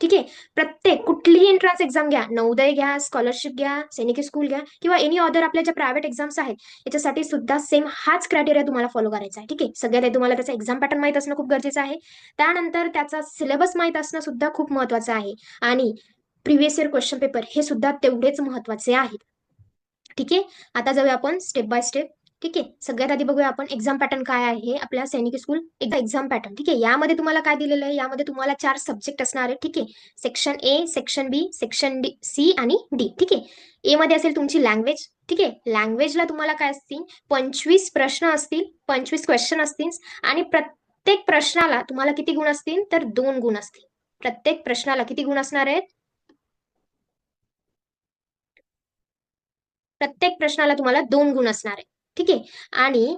ठीक आहे? प्रत्येक कुठलीही एंट्रन्स एक्झाम घ्या. नवोदय घ्या स्कॉलरशिप घ्या सैनिकी स्कूल घ्या किंवा एनी अदर आपल्या ज्या प्रायव्हेट एक्झाम्स आहेत याच्यासाठी सुद्धा सेम हाच क्रायटेरिया तुम्हाला फॉलो करायचा आहे. ठीक आहे? सगळ्यात आधी तुम्हाला त्याचा एक्झाम पॅटर्न माहीत असणं खूप गरजेचं आहे. त्यानंतर त्याचा सिलेबस माहीत असणं सुद्धा खूप महत्वाचं आहे. आणि प्रिव्हियस इयर क्वेश्चन पेपर हे सुद्धा तेवढेच महत्त्वाचे आहेत. ठीक आहे? आता जाऊया आपण स्टेप बाय स्टेप ठीक आहे? सगळ्यात आधी बघूया आपण एक्झाम पॅटर्न काय आहे आपल्या सैनिक स्कूल एकदा एक्झाम पॅटर्न ठीक आहे? यामध्ये तुम्हाला काय दिलेलं आहे? यामध्ये तुम्हाला चार सब्जेक्ट असणार आहे. ठीक आहे? Section A section B section D C आणि डी ठीक आहे? ए मध्ये असेल तुमची लँग्वेज ठीक आहे? लँग्वेजला तुम्हाला काय असतील? पंचवीस प्रश्न असतील. पंचवीस क्वेश्चन असतील. आणि प्रत्येक प्रश्नाला तुम्हाला किती गुण असतील? तर दोन गुण असतील. प्रत्येक प्रश्नाला किती गुण असणार आहेत? प्रत्येक प्रश्नाला तुम्हाला दोन गुण असणार आहे ठीक आहे? आणि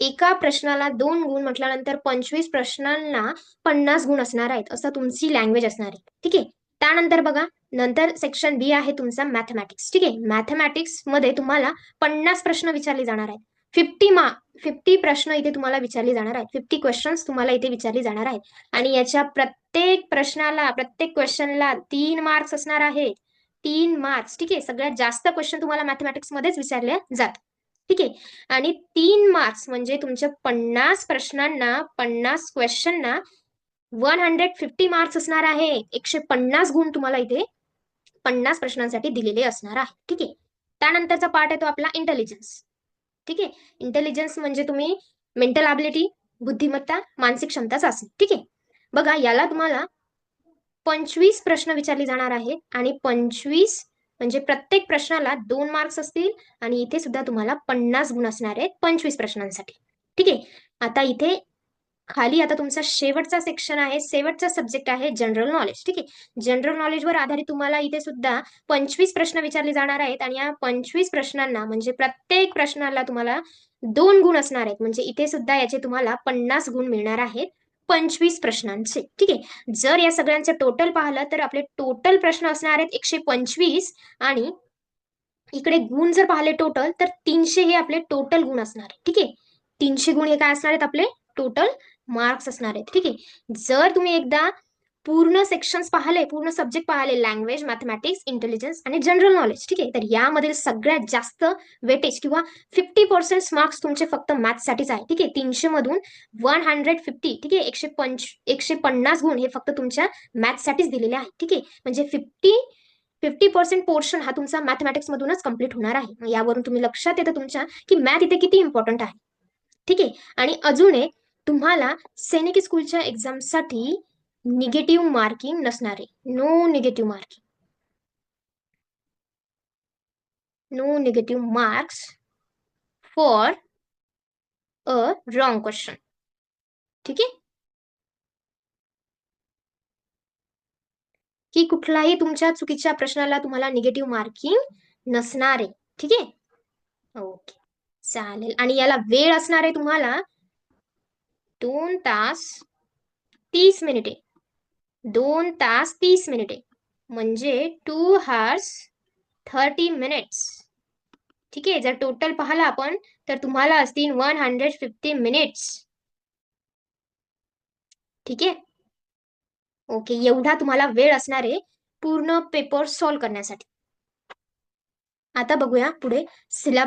एका प्रश्नाला दोन गुण म्हटल्यानंतर पंचवीस प्रश्नांना पन्नास गुण असणार आहेत असं तुमची लँग्वेज असणार आहे. ठीक आहे? त्यानंतर बघा नंतर सेक्शन बी आहे तुमचा मॅथमॅटिक्स ठीक आहे? मॅथमॅटिक्समध्ये तुम्हाला पन्नास प्रश्न विचारले जाणार आहेत. फिफ्टी मा फिफ्टी प्रश्न इथे तुम्हाला विचारले जाणार आहेत. फिफ्टी क्वेश्चन्स तुम्हाला इथे विचारले जाणार आहेत. आणि याच्या प्रत्येक प्रश्नाला प्रत्येक क्वेश्चनला तीन मार्क्स असणार आहेत तीन मार्क्स ठीक आहे? सगळ्यात जास्त क्वेश्चन तुम्हाला मॅथमॅटिक्स मध्येच विचारले जातात. ठीक आहे. आणि तीन मार्क्स म्हणजे तुमच्या पन्नास प्रश्नांना पन्नास क्वेश्चनना वन हंड्रेड फिफ्टी मार्क्स असणार आहे. एकशे पन्नास गुण तुम्हाला इथे पन्नास प्रश्नांसाठी दिलेले असणार आहे. ठीक आहे. त्यानंतरचा पार्ट आहे तो आपला इंटेलिजन्स ठीक आहे. इंटेलिजन्स म्हणजे तुम्ही मेंटल ॲबिलिटी बुद्धिमत्ता मानसिक क्षमता चाचणी. ठीक आहे. बघा याला तुम्हाला पंचवीस प्रश्न विचारले जाणार आहेत आणि पंचवीस म्हणजे प्रत्येक प्रश्नाला दोन मार्क्स असतील आणि इथे सुद्धा तुम्हाला पन्नास गुण असणार आहेत पंचवीस प्रश्नांसाठी. ठीक? आहे आता इथे खाली आता तुमचा शेवटचा सेक्शन आहे. शेवटचा सब्जेक्ट आहे जनरल नॉलेज ठीक? आहे जनरल नॉलेजवर आधारित तुम्हाला इथे सुद्धा पंचवीस प्रश्न विचारले जाणार आहेत आणि या पंचवीस प्रश्नांना म्हणजे प्रत्येक प्रश्नाला तुम्हाला दोन गुण असणार आहेत. म्हणजे इथे सुद्धा याचे तुम्हाला पन्नास गुण मिळणार आहेत. पंचवीस प्रश्नांचे. ठीक आहे? जर या सगळ्यांचं टोटल पाहिलं तर आपले टोटल प्रश्न असणार आहेत एकशे पंचवीस आणि इकडे गुण जर पाहिले टोटल तर तीनशे हे आपले टोटल गुण असणार आहेत. ठीक आहे? तीनशे गुण हे काय असणार आहेत? आपले टोटल मार्क्स असणार आहेत. ठीक आहे? जर तुम्ही एकदा पूर्ण सेक्शन्स पाहिले पूर्ण सब्जेक्ट पाहिले लँग्वेज मॅथमॅटिक्स इंटेलिजन्स आणि जनरल नॉलेज ठीक आहे? तर यामधील सगळ्यात जास्त वेटेज किंवा फिफ्टी पर्सेंट मार्क्स तुमचे फक्त मॅथ्ससाठीच आहे. ठीक आहे? तीनशे मधून वन हंड्रेड फिफ्टी ठीक आहे? एकशे पंच एकशे पन्नास गुण हे फक्त तुमच्या मॅथ्ससाठीच दिलेले आहे. ठीक आहे? म्हणजे फिफ्टी फिफ्टी पर्सेंट पोर्शन हा तुमचा मॅथमॅटिक्स मधूनच कंप्लीट होणार आहे. यावरून तुम्ही लक्षात येतं तुमच्या की मॅथ इथे किती इम्पॉर्टंट आहे. ठीक आहे? आणि अजून एक तुम्हाला सैनिक स्कूलच्या एक्झामसाठी निगेटिव्ह मार्किंग नसणार. आहे no negative marking no negative marks for a wrong question ठीक आहे? की कुठलाही तुमच्या चुकीच्या प्रश्नाला तुम्हाला निगेटिव्ह मार्किंग नसणार. आहे ठीक आहे? ओके चालेल. आणि याला वेळ असणार आहे तुम्हाला दोन तास तीस मिनिटे. दोन तास तीस मिनिटे. म्हणजे टू हार्स थर्टी मिनिट्स ठीक आहे? जर टोटल पाहिला आपण तर तुम्हाला असतील वन हंड्रेड फिफ्टी मिनिट्स ठीक आहे? ओके एवढा तुम्हाला वेळ असणार आहे पूर्ण पेपर सॉल्व करण्यासाठी. आता बघूया पुढे सिलेबस